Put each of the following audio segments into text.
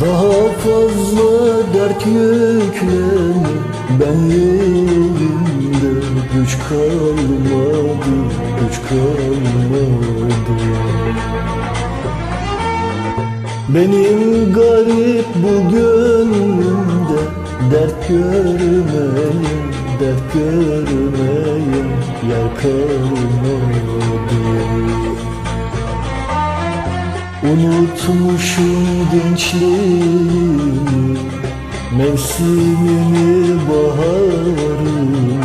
Daha fazla dert yükleme. Ben yerimde güç kalmadı Güç kalmadı. Benim garip bu gönlümde Dert görmeye, dert görmeye Yer kalmadı Unutmuşum gençliğimi Mevsimini baharını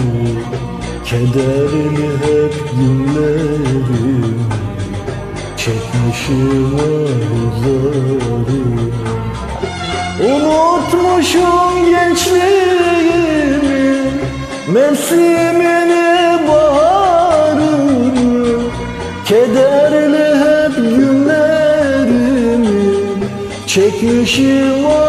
Kederli hep günlerim Çekmişim ahuzarını Unutmuşum gençliğimi Mevsimini baharını Kederli Çekmişim ahuzarını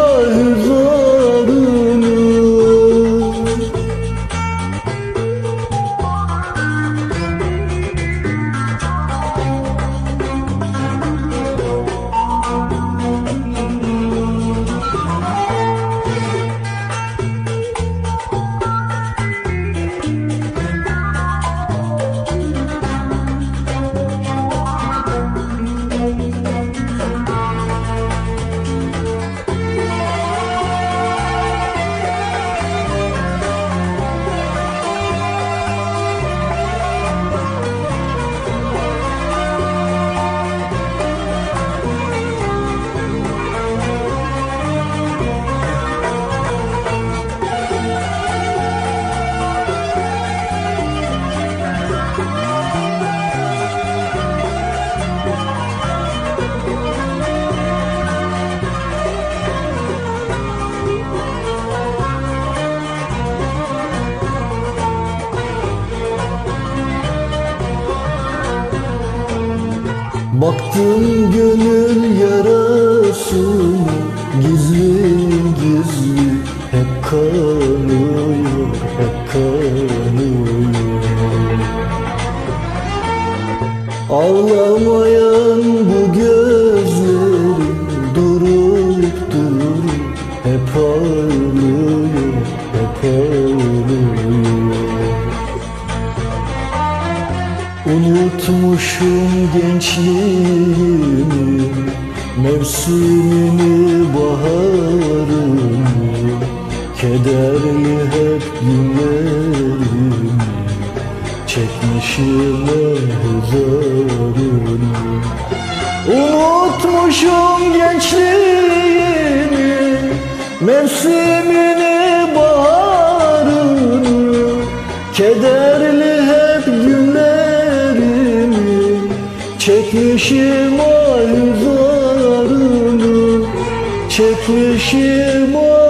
Baktım gönül yarasına Gizli gizli hep kanıyor Hep kanıyor. Ağlamayan bu gözlerim Durup durup hep ağlıyor Hep ağlıyor Unutmuşum gençliğimi Mevsimini baharını Kederli hep günlerimi Çekmişim ahuzarını Unutmuşum gençliğimi Mevsimini baharını Kederli Çekmişim ahuzarını Çekmişim ahuzarını